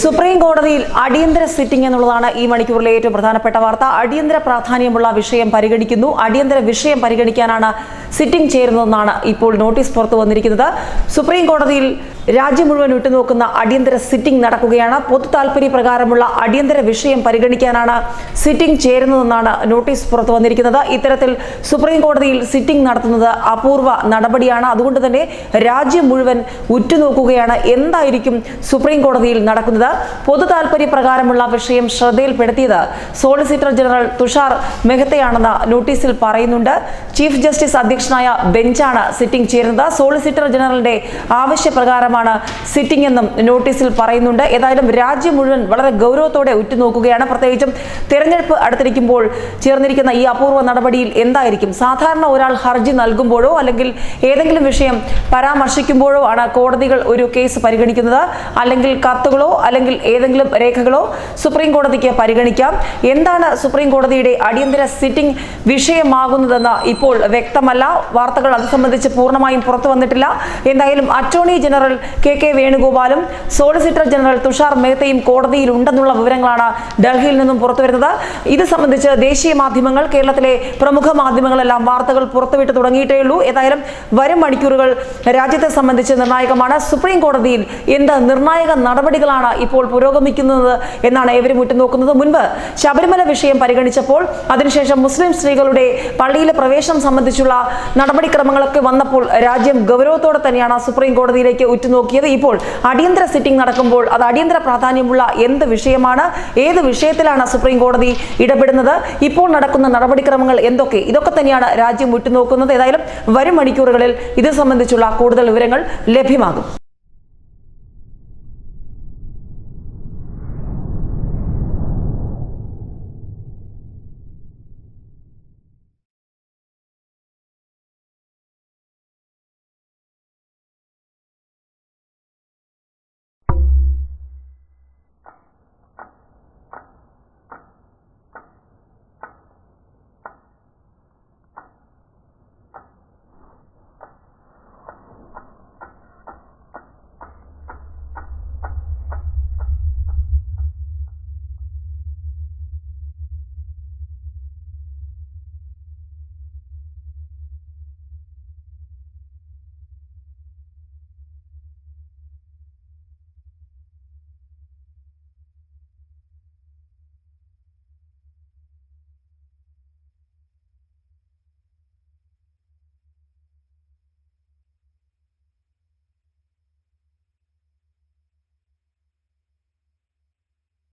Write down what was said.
Supreme കോടതിയിൽ അടിയന്തര sitting എന്നുള്ളതാണ് ഈ മണിക്കൂറിലെ ഏറ്റവും പ്രധാനപ്പെട്ട വാർത്ത. അടിയന്തര പ്രാധാന്യമുള്ള വിഷയം പരിഗണിക്കുന്നു. അടിയന്തര വിഷയം പരിഗണിക്കാനാണ് സിറ്റിംഗ് ചേരുന്നതെന്നാണ് ഇപ്പോൾ നോട്ടീസ് പുറത്തു വന്നിരിക്കുന്നത്. സുപ്രീം കോടതിയിൽ രാജ്യം മുഴുവൻ ഉറ്റുനോക്കുന്ന അടിയന്തര സിറ്റിംഗ് നടക്കുകയാണ്. പൊതു താൽപര്യ പ്രകാരമുള്ള അടിയന്തര വിഷയം പരിഗണിക്കാനാണ് സിറ്റിംഗ് ചേരുന്നതെന്നാണ് നോട്ടീസ് പുറത്തു വന്നിരിക്കുന്നത്. ഇത്തരത്തിൽ സുപ്രീം കോടതിയിൽ സിറ്റിംഗ് നടത്തുന്നത് അപൂർവ നടപടിയാണ്. അതുകൊണ്ട് തന്നെ രാജ്യം മുഴുവൻ ഉറ്റുനോക്കുകയാണ്. എന്തായിരിക്കും സുപ്രീം കോടതിയിൽ നടക്കുന്നത്? പൊതു താൽപര്യ പ്രകാരമുള്ള വിഷയം ശ്രദ്ധയിൽപ്പെടുത്തിയത് സോളിസിറ്റർ ജനറൽ തുഷാർ മെഹ്തയാണെന്ന് നോട്ടീസിൽ പറയുന്നുണ്ട്. ചീഫ് ജസ്റ്റിസ് അധ്യക്ഷനായ ബെഞ്ചാണ് സിറ്റിംഗ് ചേരുന്നത്. സോളിസിറ്റർ ജനറലിന്റെ ആവശ്യപ്രകാരമാണ് സിറ്റിംഗ് എന്നും നോട്ടീസിൽ പറയുന്നുണ്ട്. ഏതായാലും രാജ്യം മുഴുവൻ വളരെ ഗൗരവത്തോടെ ഉറ്റുനോക്കുകയാണ്. പ്രത്യേകിച്ചും തിരഞ്ഞെടുപ്പ് അടുത്തിരിക്കുമ്പോൾ ചേർന്നിരിക്കുന്ന ഈ അപൂർവ നടപടിയിൽ എന്തായിരിക്കും? സാധാരണ ഒരാൾ ഹർജി നൽകുമ്പോഴോ അല്ലെങ്കിൽ ഏതെങ്കിലും വിഷയം പരാമർശിക്കുമ്പോഴോ ആണ് കോടതികൾ ഒരു കേസ് പരിഗണിക്കുന്നത്. അല്ലെങ്കിൽ കത്തുകളോ അല്ലെങ്കിൽ ഏതെങ്കിലും രേഖകളോ സുപ്രീം കോടതിക്ക് പരിഗണിക്കാം. എന്താണ് സുപ്രീം കോടതിയുടെ അടിയന്തര സിറ്റിംഗ് വിഷയമാകുന്നതെന്ന് ഇപ്പോൾ വ്യക്തമല്ല. വാർത്തകൾ അത് സംബന്ധിച്ച് പൂർണമായും പുറത്തു വന്നിട്ടില്ല. എന്തായാലും അറ്റോർണി ജനറൽ കെ കെ വേണുഗോപാലും സോളിസിറ്റർ ജനറൽ തുഷാർ മേത്തയും കോടതിയിൽ ഉണ്ടെന്നുള്ള വിവരങ്ങളാണ് ഡൽഹിയിൽ നിന്നും പുറത്തുവരുന്നത് ഇത് സംബന്ധിച്ച് ദേശീയ മാധ്യമങ്ങൾ കേരളത്തിലെ പ്രമുഖ മാധ്യമങ്ങളെല്ലാം വാർത്തകൾ പുറത്തുവിട്ട് തുടങ്ങിയിട്ടേ ഉള്ളൂ. ഏതായാലും വരും മണിക്കൂറുകൾ രാജ്യത്തെ സംബന്ധിച്ച് നിർണായകമാണ്. സുപ്രീം കോടതിയിൽ എന്ത് നിർണായക നടപടികളാണ് ഇപ്പോൾ പുരോഗമിക്കുന്നത് എന്നാണ് ഏവരും ഉറ്റുനോക്കുന്നത്. മുൻപ് ശബരിമല വിഷയം പരിഗണിച്ചപ്പോൾ അതിനുശേഷം മുസ്ലിം സ്ത്രീകളുടെ പള്ളിയിലെ പ്രവേശനം സംബന്ധിച്ചുള്ള നടപടിക്രമങ്ങളൊക്കെ വന്നപ്പോൾ രാജ്യം ഗൗരവത്തോടെ തന്നെയാണ് സുപ്രീം കോടതിയിലേക്ക് ഉറ്റുനോക്കിയത് ഇപ്പോൾ അടിയന്തര സിറ്റിംഗ് നടക്കുമ്പോൾ അത് അടിയന്തര പ്രാധാന്യമുള്ള എന്ത് വിഷയമാണ്? ഏത് വിഷയത്തിലാണ് സുപ്രീം കോടതി ഇടപെടുന്നത്? ഇപ്പോൾ നടക്കുന്ന നടപടിക്രമങ്ങൾ എന്തൊക്കെ? ഇതൊക്കെ തന്നെയാണ് രാജ്യം ഉറ്റുനോക്കുന്നത്. ഏതായാലും വരും മണിക്കൂറുകളിൽ ഇത് സംബന്ധിച്ചുള്ള കൂടുതൽ വിവരങ്ങൾ ലഭ്യമാകും.